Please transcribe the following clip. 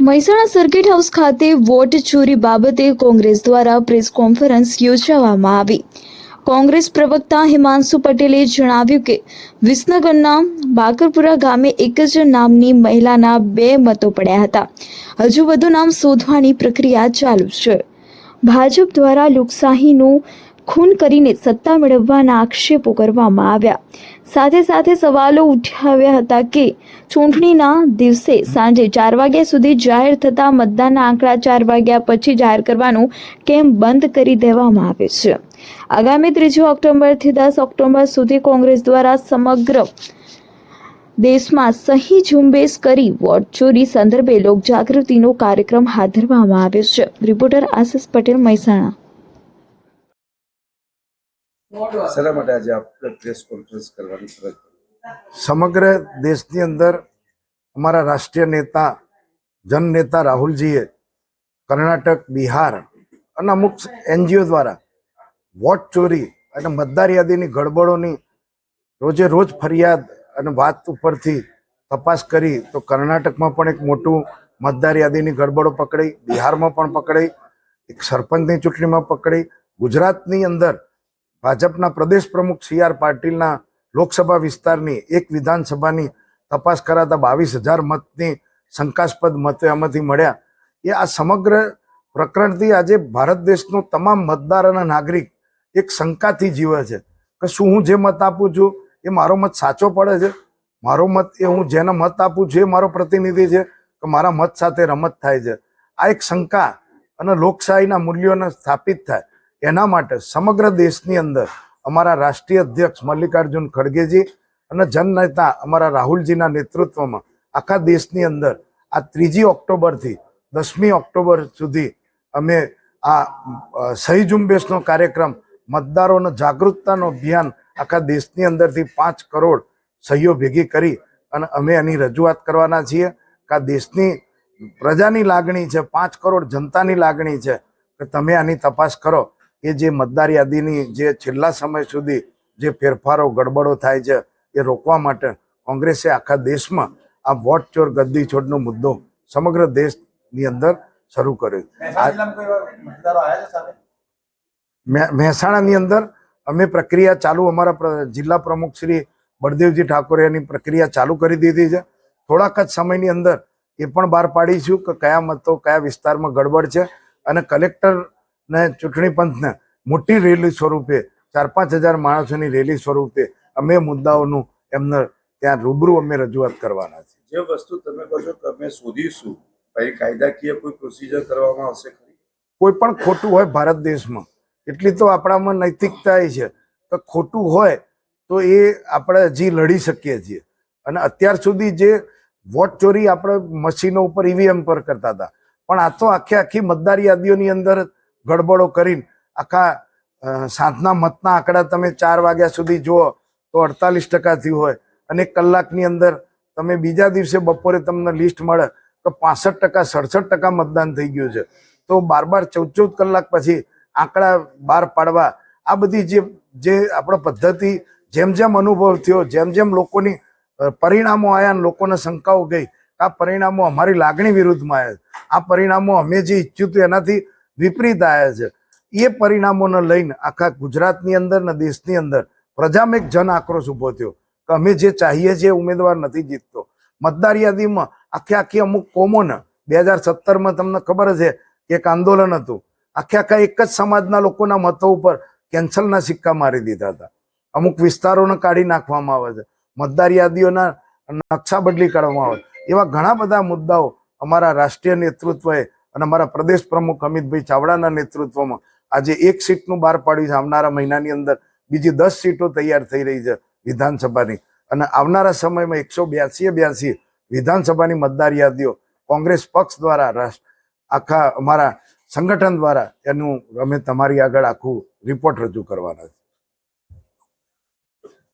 Mehsana circuit house ખાતે vote ચોરી બાબતે કોંગ્રેસ દ્વારા પ્રેસ કોન્ફરન્સ યોજવામાં આવી. કોંગ્રેસ પ્રવક્તા હિમાંશુ પટેલે જણાવ્યું કે, વિસનગરના બાકરપુરા ગામે એક જ નામની મહિલાના બે મતો પડ્યા હતા. હજુ વધુ નામ શોધવાની પ્રક્રિયા ચાલુ છે. ભાજપ દ્વારા લોકશાહીનું ખૂન કરીને સત્તા મેળવવાના આક્ષેપો કરવામાં આવ્યા. સાથે સાથે સવાલો ઉઠાવ્યા હતા કે ચૂંટણીના દિવસે સાંજે ચાર વાગ્યા સુધી જાહેર થતા મતદાનના આંકડા ચાર વાગ્યા પછી જાહેર કરવાનું કેમ બંધ કરી દેવામાં આવે છે? આગામી ત્રીજી ઓક્ટોબરથી દસ ઓક્ટોબર સુધી કોંગ્રેસ દ્વારા સમગ્ર દેશમાં સહી ઝુંબેશ કરી વોટ ચોરી સંદર્ભે લોકજાગૃતિનો કાર્યક્રમ હાથ ધરવામાં આવ્યો છે. રિપોર્ટર આશિષ પટેલ મહેસાણા. શેના માટે આજે આપણે પ્રેસ કોન્ફરન્સ કરવાની ફરજ સમગ્ર દેશની અંદર અમારા રાષ્ટ્રીય નેતા જન નેતા રાહુલજીએ કર્ણાટક, બિહાર અને અમુક એનજીઓ દ્વારા વોટ ચોરી અને મતદાર યાદીની ગડબડોની રોજે રોજ ફરિયાદ અને વાત ઉપરથી તપાસ કરી તો કર્ણાટકમાં પણ એક મોટું મતદાર યાદીની ગડબડો પકડાઈ બિહારમાં પણ પકડાઈ એક સરપંચની ચૂંટણીમાં પકડાઈ ગુજરાતની અંદર ભાજપના પ્રદેશ પ્રમુખ સી આર પાટીલના લોકસભા વિસ્તારની એક વિધાનસભાની તપાસ કરાતા બાવીસ હજાર મતની શંકાસ્પદ મતો એમાંથી મળ્યા. એ આ સમગ્ર પ્રકરણથી આજે ભારત દેશનો તમામ મતદાર અને નાગરિક એક શંકાથી જીવે છે કે શું હું જે મત આપું છું એ મારો મત સાચો પડે છે? મારો મત એ હું જેને મત આપું છું એ મારો પ્રતિનિધિ છે કે મારા મત સાથે રમત થાય છે? આ એક શંકા અને લોકશાહીના મૂલ્યોને સ્થાપિત થાય. એના માટે સમગ્ર દેશની અંદર અમારા રાષ્ટ્રીય અધ્યક્ષ મલ્લિકાર્જુન ખડગેજી અને જનનેતા અમારા રાહુલજીના નેતૃત્વમાં આખા દેશની અંદર આ ત્રીજી ઓક્ટોબરથી દસમી ઓક્ટોબર સુધી અમે આ સહી ઝુંબેશનો કાર્યક્રમ, મતદારોનો જાગૃતતાનો અભિયાન આખા દેશની અંદરથી પાંચ કરોડ સહીઓ ભેગી કરી અને અમે એની રજૂઆત કરવાના છીએ કે આ દેશની પ્રજાની લાગણી છે, પાંચ કરોડ જનતાની લાગણી છે, કે તમે આની તપાસ કરો. એ જે મતદાર યાદીની જે છેલ્લા સમય સુધી જે ફેરફારો ગડબડો થાય છે એ રોકવા માટે કોંગ્રેસે આખા દેશમાં આ વોટ ચોર ગદ્દી છોડનો મુદ્દો સમગ્ર દેશની અંદર શરૂ કર્યો મહેસાણાની અંદર અમે પ્રક્રિયા ચાલુ અમારા જિલ્લા પ્રમુખ શ્રી બળદેવજી ઠાકોરે એની પ્રક્રિયા ચાલુ કરી દીધી છે. થોડાક જ સમયની અંદર એ પણ બહાર પાડીશું કે કયા મતો કયા વિસ્તારમાં ગડબડ છે અને કલેક્ટર ને ચૂંટણી પંચને મોટી રેલી સ્વરૂપે ચાર પાંચ હજાર માણસોની રેલી સ્વરૂપે અમે મુદ્દાઓનું એમને ત્યાં રૂબરૂ અમે રજૂઆત કરવાના છે જે વસ્તુ તમે કહો છો કે અમે શોધીશું પછી કાયદાકીય કોઈ પ્રોસિજર કરવામાં આવશે ખરી? કોઈ પણ ખોટું હોય ભારત દેશમાં એટલી તો આપણામાં નૈતિકતા એ છે કે ખોટું હોય તો એ આપણે હજી લડી શકીએ છીએ. અને અત્યાર સુધી જે વોટ ચોરી આપણે મશીનો ઉપર ઈવીએમ પર કરતા હતા પણ આ તો આખી આખી મતદાર યાદીઓની અંદર ગડબડો કરીને આખા સાંજના મતના આંકડા તમે ચાર વાગ્યા સુધી જુઓ તો અડતાલીસ ટકાથી હોય. અને કલાકની અંદર તમે બીજા દિવસે બપોરે તમને લિસ્ટ મળે તો પાસઠ ટકા, સડસઠ ટકા મતદાન થઈ ગયું છે. તો બાર બાર ચૌદ ચૌદ કલાક પછી આંકડા બહાર પાડવા, આ બધી જે જે આપણા પદ્ધતિ, જેમ જેમ અનુભવ થયો, જેમ જેમ લોકોની પરિણામો આવ્યા અને લોકોને શંકાઓ ગઈ, આ પરિણામો અમારી લાગણી વિરુદ્ધમાં આવ્યા આ પરિણામો અમે જે ઈચ્છ્યું હતું એનાથી વિપરીત આવ્યા છે. એ પરિણામોને લઈને આખા ગુજરાતની અંદર ને દેશની અંદર પ્રજામાં એક જન આક્રોશ ઊભો થયો કે અમે જે ચાહીએ છીએ ઉમેદવાર નથી જીતતો. મતદાર યાદીમાં આખી આખી અમુક કોમોને બે હજાર સત્તરમાં તમને ખબર છે કે એક આંદોલન હતું. આખે આખા એક જ સમાજના લોકોના મતો ઉપર કેન્સલના સિક્કા મારી દીધા હતા. અમુક વિસ્તારોને કાઢી નાખવામાં આવે છે. મતદાર યાદીઓના નકશા બદલી કાઢવામાં આવે એવા ઘણા બધા મુદ્દાઓ અમારા રાષ્ટ્રીય નેતૃત્વએ અને અમારા પ્રદેશ પ્રમુખ અમિતભાઈ ચાવડાના નેતૃત્વમાં આજે એક સીટનું બહાર પાડ્યું છે. આવનારા મહિનાની અંદર બીજી દસ સીટો તૈયાર થઈ રહી છે વિધાનસભાની. અને આવનારા સમયમાં એકસો બ્યાસી બ્યાસી વિધાનસભાની મતદાર યાદીઓ કોંગ્રેસ પક્ષ દ્વારા, રાષ્ટ્ર, આખા અમારા સંગઠન દ્વારા એનું અમે તમારી આગળ આખું રિપોર્ટ રજૂ કરવાના છે.